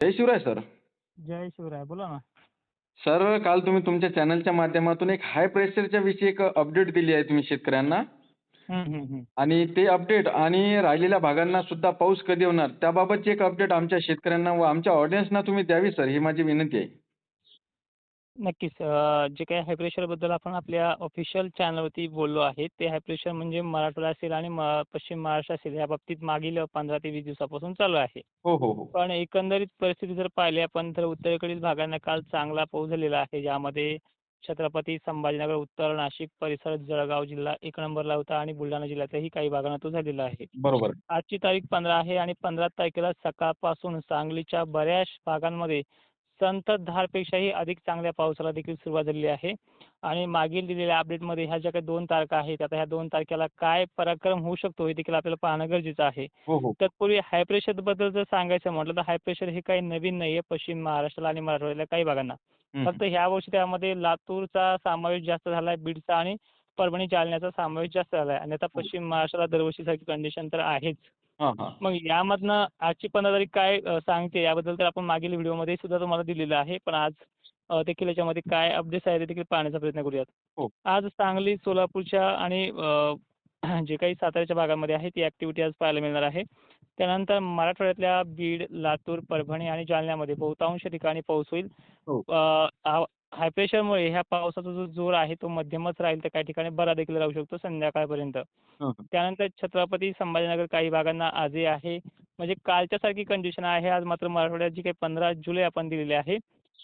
जय Shivray sir. जय शिवराय बोला ना. सर काल तुम्ही तुमच्या चॅनलच्या माध्यमातून एक हाय प्रेशरच्या विषयी एक अपडेट दिली आहे तुम्ही शेतकऱ्यांना. आणि ते अपडेट आणि राहिलेल्या भागांना सुद्धा पाऊस कधी होणार त्याबाबतची एक अपडेट आमच्या शेतकऱ्यांना व आमच्या ऑडियन्सना तुम्ही द्यावी सर ही माझी विनंती आहे. नक्कीच. जे काही हाय प्रेशरबद्दल आपण आपल्या ऑफिशियल चॅनलवरती बोललो आहे ते हाय प्रेशर म्हणजे मराठवाडा असेल आणि म- पश्चिम महाराष्ट्र असेल या बाबतीत मागील पंधरा ते वीस दिवसापासून चालू आहे. हो हो हो. पण एकंदरीत परिस्थिती जर पाहिली आपण तर उत्तरेकडील भागांना काल चांगला पाऊस झालेला आहे. ज्यामध्ये छत्रपती संभाजीनगर उत्तर नाशिक परिसर जळगाव जिल्हा एक नंबरला होता आणि बुलढाणा जिल्ह्यातही काही भागांना तो झालेला आहे. बरोबर. आजची तारीख पंधरा आहे आणि पंधरा तारखेला सकाळपासून सांगलीच्या बऱ्याच भागांमध्ये संततधारपेक्षाही अधिक चांगल्या पावसाला देखील सुरुवात झालेली आहे. आणि मागील दिलेल्या अपडेटमध्ये ह्या ज्या काही दोन तारखा आहेत आता ह्या दोन तारखेला काय पराक्रम होऊ शकतो हे देखील आपल्याला पाहणं गरजेचं आहे. हो हो. तत्पूर्वी हाय प्रेशरबद्दल जर सांगायचं म्हटलं तर हाय प्रेशर हे काही नवीन नाही आहे पश्चिम महाराष्ट्राला आणि मराठवाड्यातल्या काही भागांना. फक्त ह्या वर्षी त्यामध्ये लातूरचा समावेश जास्त झाला आहे बीडचा आणि परभणी जालन्याचा समावेश जास्त झाला आहे आणि आता पश्चिम महाराष्ट्राला दरवर्षीसारखी कंडिशन तर आहेच. हां हां. मग यामधनं आजची पंधरा तारीख काय अ, सांगते याबद्दल तर आपण मागील व्हिडिओमध्ये सुद्धा तुम्हाला दिलेलं आहे. पण आज अ, देखील याच्यामध्ये काय अपडेट्स आहेत ते देखील पाहण्याचा प्रयत्न करूयात. हो. आज सांगली सोलापूरच्या आणि अ, जे काही साताऱ्याच्या भागामध्ये आहे ती ॲक्टिव्हिटी आज पाहायला मिळणार आहे. त्यानंतर मराठवाड्यातल्या बीड लातूर परभणी आणि जालन्यामध्ये बहुतांश ठिकाणी पाऊस होईल. हो. हाय प्रेशरमुळे ह्या पावसाचा जो जोर आहे तो मध्यमच राहील तर काही ठिकाणी बरा देखील राहू शकतो संध्याकाळपर्यंत. त्यानंतर छत्रपती संभाजीनगर काही भागांना आजही आहे. म्हणजे कालच्यासारखी कंडिशन आहे. आज मात्र मराठवाड्यात जी काही पंधरा जुलै आपण दिलेली आहे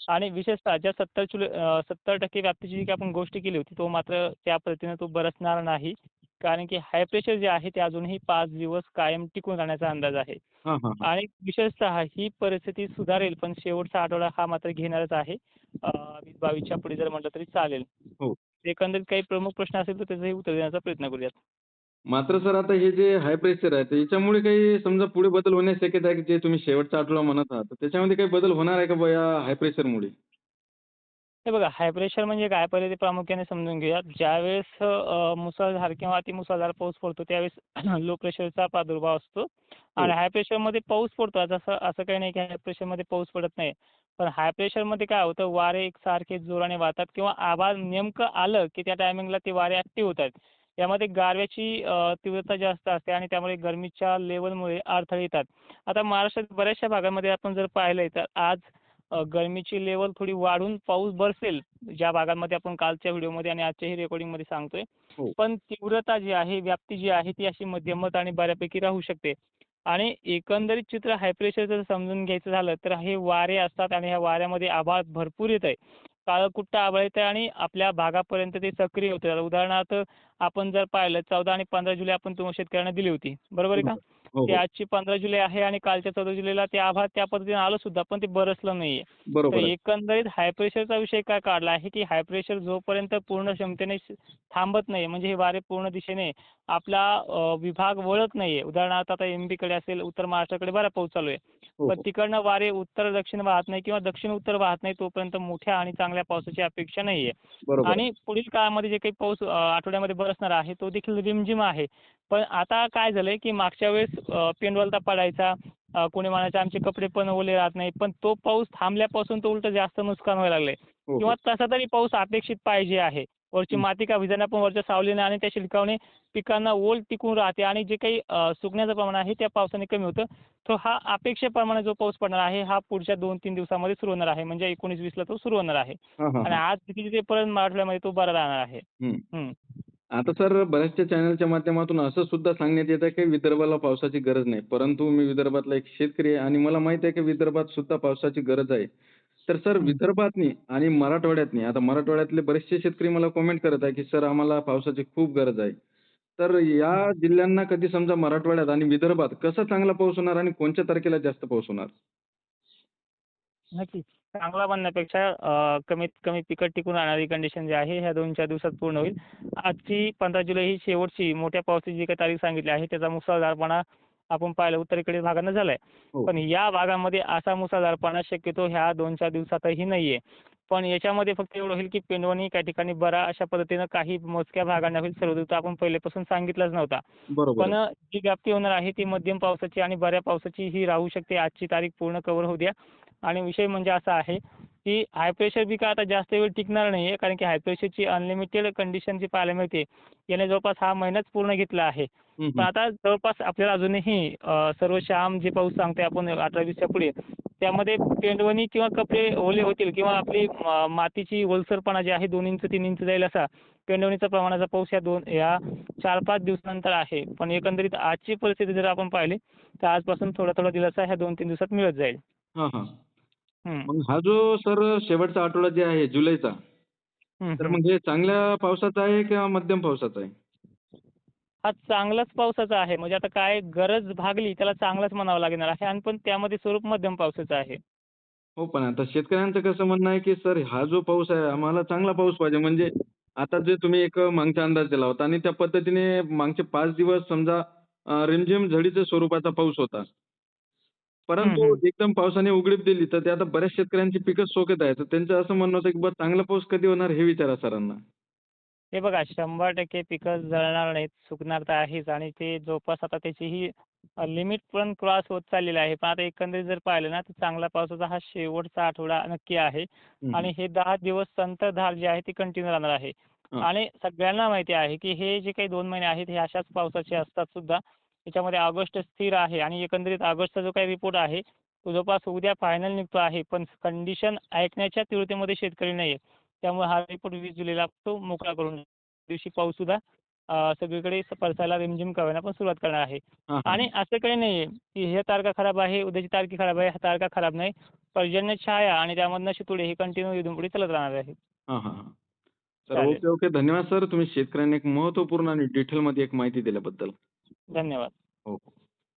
आणि विशेषतः ज्या सत्तर जुलै सत्तर टक्के व्याप्तीची जी काही आपण गोष्ट केली होती तो मात्र त्या पद्धतीनं तो बरसणार नाही. कारण की हाय प्रेशर जे आहे ते अजूनही पाच दिवस कायम टिकून राहण्याचा अंदाज आहे. आणि विशेषतः ही परिस्थिती सुधारेल पण शेवटचा आठवडा हा मात्र घेणारच आहे. वीस बावीसच्या पुढे जर म्हटलं तरी चालेल. हो. एकंदरीत काही प्रमुख प्रश्न असेल तर त्याचंही उत्तर देण्याचा प्रयत्न करूयात. मात्र सर आता हे जे हाय प्रेशर आहे तर याच्यामुळे काही समजा पुढे बदल होण्याची शक्यता आहे की जे तुम्ही शेवटचा आठवडा म्हणत आहात त्याच्यामध्ये काही बदल होणार आहे का या हाय प्रेशरमुळे हे बघा हाय प्रेशर म्हणजे काय? पहिले ते प्रामुख्याने समजून घेऊया. ज्यावेळेस मुसळधार किंवा अतिमुसळधार पाऊस पडतो त्यावेळेस लो प्रेशरचा प्रादुर्भाव असतो. आणि हाय प्रेशरमध्ये पाऊस पडतो आता असं असं काही नाही की हाय प्रेशरमध्ये पाऊस पडत नाही. पण हाय प्रेशरमध्ये काय होतं? वारे एकसारखे जोराने वाहतात किंवा आभाळ नेमकं आलं की त्या टायमिंगला ते वारे ॲक्टिव्ह होतात. यामध्ये गारव्याची तीव्रता जास्त असते आणि त्यामुळे गरमीच्या लेवलमुळे अडथळे येतात. आता महाराष्ट्रात बऱ्याचशा भागामध्ये आपण जर पाहिलं तर आज गरमीची लेवल थोडी वाढून पाऊस बरसेल ज्या भागांमध्ये आपण कालच्या व्हिडिओमध्ये आणि आजच्याही रेकॉर्डिंगमध्ये सांगतोय. हो. पण तीव्रता जी आहे व्याप्ती जी आहे ती अशी मध्यमत आणि बऱ्यापैकी राहू शकते. आणि एकंदरीत चित्र हाय प्रेशरचं जर समजून घ्यायचं झालं तर हे वारे असतात आणि ह्या वाऱ्यामध्ये आभाळ भरपूर येत आहे काळकुट्ट आभाळ येतं आणि आपल्या भागापर्यंत ते सक्रिय होतं. उदाहरणार्थ आपण जर पाहिलं चौदा आणि पंधरा जुलै आपण तुम्हाला शेतकऱ्यांना दिली होती. बरोबर आहे का? हो ते हो. आजची पंधरा जुलै आहे आणि कालच्या चौदा जुलैला ते आभाळ त्या पद्धतीने आलं सुद्धा पण ते बरसलं नाहीये. तर एकंदरीत हाय प्रेशरचा विषय काय काढला आहे की हाय प्रेशर जोपर्यंत पूर्ण क्षमतेने थांबत नाही म्हणजे हे वारे पूर्ण दिशेने आपला विभाग वळत नाहीये. उदाहरणार्थ आता एमकडे असेल उत्तर महाराष्ट्राकडे बरा पाऊस चालू आहे. पण हो. तिकडनं वारे उत्तर दक्षिण वाहत नाही किंवा दक्षिण उत्तर वाहत नाही तोपर्यंत मोठ्या आणि चांगल्या पावसाची अपेक्षा नाहीये. आणि पुढील काळामध्ये जे काही पाऊस आठवड्यामध्ये बरसणार आहे तो देखील रिमझिम आहे पण आता काय झालंय की मागच्या वेळेस पेंडवलता पडायचा कोणी म्हणायचं आमचे कपडे पण ओले राहत नाही पण तो पाऊस थांबल्यापासून तो उलट जास्त नुकसान व्हायला लागलंय हो, हो. किंवा तसा तरी पाऊस अपेक्षित पाहिजे आहे वरची. माती का भिजवण्या पण वरच्या सावलीने आणि त्या शिडकावणे पिकांना ओल टिकून राहते आणि जे काही सुकण्याचं प्रमाण आहे त्या पावसाने कमी होतं. तो हा अपेक्षेप्रमाणे जो पाऊस पडणार आहे हा पुढच्या दोन तीन दिवसामध्ये सुरू होणार आहे. म्हणजे एकोणीस वीसला तो सुरू होणार आहे. आणि. आज तिथे परत मराठवाड्यामध्ये तो बरा राहणार आहे. आता सर बऱ्याचशा चॅनलच्या माध्यमातून असं सुद्धा सांगण्यात येतं की विदर्भाला पावसाची गरज नाही. परंतु मी विदर्भातला एक शेतकरी आहे आणि मला माहीत आहे की विदर्भात सुद्धा पावसाची गरज आहे. तर सर. विदर्भातनी आणि मराठवाड्यातनी आता मराठवाड्यातले बरेचसे शेतकरी मला कॉमेंट करत आहे की सर आम्हाला पावसाची खूप गरज आहे. तर या जिल्ह्यांना कधी समजा मराठवाड्यात आणि विदर्भात कसा चांगला पाऊस होणार आणि कोणत्या तारखेला जास्त पाऊस होणार? नक्कीच. चांगला बनण्यापेक्षा अ, कमीत कमी पिकं टिकून राहणारी कंडिशन जी आहे ह्या दोन चार दिवसात पूर्ण होईल. आजची पंधरा जुलै ही शेवटची मोठ्या पावसाची जी काही तारीख सांगितली आहे त्याचा मुसळधारपणा आपण पाहिलं उत्तरेकडील भागांना झालाय. हो. पण या भागामध्ये असा मुसळधारपणा शक्यतो ह्या दोन चार दिवसातही नाहीये. पण याच्यामध्ये फक्त एवढं होईल की पेंडवणी काही ठिकाणी बरा अशा पद्धतीनं काही मोजक्या भागांना होईल. सर्वदूत आपण पहिल्यापासून सांगितलंच नव्हता. पण. जी व्याप्ती होणार आहे ती मध्यम पावसाची आणि बऱ्या पावसाची ही राहू शकते. आजची तारीख पूर्ण कव्हर होऊ द्या. आणि विषय म्हणजे असा आहे की हाय प्रेशर बी काय आता जास्त वेळ टिकणार नाही आहे कारण की हाय प्रेशरची अनलिमिटेड कंडिशन जी पाहायला मिळते याने जवळपास हा महिनाच पूर्ण घेतला आहे पण. आता जवळपास आपल्याला अजूनही सर्व श्याम जे पाऊस सांगते आपण अठरा वीसच्या पुढे त्यामध्ये पेंडवणी किंवा कपडे ओले होतील किंवा आपली मातीची ओलसरपणा जे आहे दोन इंच तीन इंच जाईल असा पेंडवणीचा प्रमाणाचा पाऊस या दोन या चार पाच दिवसानंतर आहे पण एकंदरीत आजची परिस्थिती जर आपण पाहिली तर आजपासून थोडा थोडा दिलासा ह्या दोन तीन दिवसात मिळत जाईल हां हां हं. मग हा जो सर शेवटचा आठवडा जे आहे जुलैचा तर. मग हे चांगल्या पावसाचा आहे किंवा मध्यम पावसाचा आहे? हा चांगलाच पावसाचा आहे. म्हणजे आता काय गरज भागली त्याला चांगलाच म्हणावं लागणार आहे आणि पण त्यामध्ये स्वरूप मध्यम पावसाचं आहे. हो पण आता शेतकऱ्यांचं कसं म्हणणं आहे की सर हा जो पाऊस आहे आम्हाला चांगला पाऊस पाहिजे. म्हणजे आता जे तुम्ही एक मागचा अंदाज दिला होता आणि त्या पद्धतीने मागचे पाच दिवस समजा रिमझिम झडीच्या स्वरूपाचा पाऊस होता. परंतु. एकदम पावसाने उघडीप दिली तर ते आता बऱ्याच शेतकऱ्यांची पिकं सोकत आहे तर त्यांचं असं म्हणणं होतं की बा चांगला पाऊस कधी होणार हे विचारा सरांना हे बघा शंभर टक्के पिकं जळणार नाहीत सुकणार तर आहेच आणि ते जवळपास आता त्याचीही लिमिट पण क्रॉस होत चाललेली आहे पण आता एकंदरीत जर पाहिलं ना तर चांगला पावसाचा हा शेवटचा आठवडा नक्की आहे. आणि हे दहा दिवस संततधार जी आहे ती कंटिन्यू राहणार आहे हा. आणि सगळ्यांना माहिती आहे की हे जे काही दोन महिने आहेत हे अशाच पावसाचे असतात सुद्धा त्याच्यामध्ये ऑगस्ट स्थिर आहे आणि एकंदरीत ऑगस्टचा जो काही रिपोर्ट आहे तो जवळपास उद्या फायनल निघतो आहे. पण कंडिशन ऐकण्याच्या तीव्रतेमध्ये शेतकरी नाही आहे त्यामुळे हा रिपोर्ट वीस जुलैला तो मोकळा करून दिवशी पाऊस सुद्धा सगळीकडे परसायला रिमझिम करायला पण सुरुवात करणार आहे. आणि असं काही नाही आहे की हे तारखा खराब आहे उद्याची तारखी खराब आहे ह्या तारखा खराब नाही. पर्जन्य छाया आणि त्यामधनं शितुडे हे कंटिन्यू इथून पुढे चालत राहणार आहे. Okay okay. धन्यवाद सर. तुम्ही शेतकऱ्यांना एक महत्त्वपूर्ण आणि डिटेलमध्ये एक माहिती दिल्याबद्दल. धन्यवाद. हो.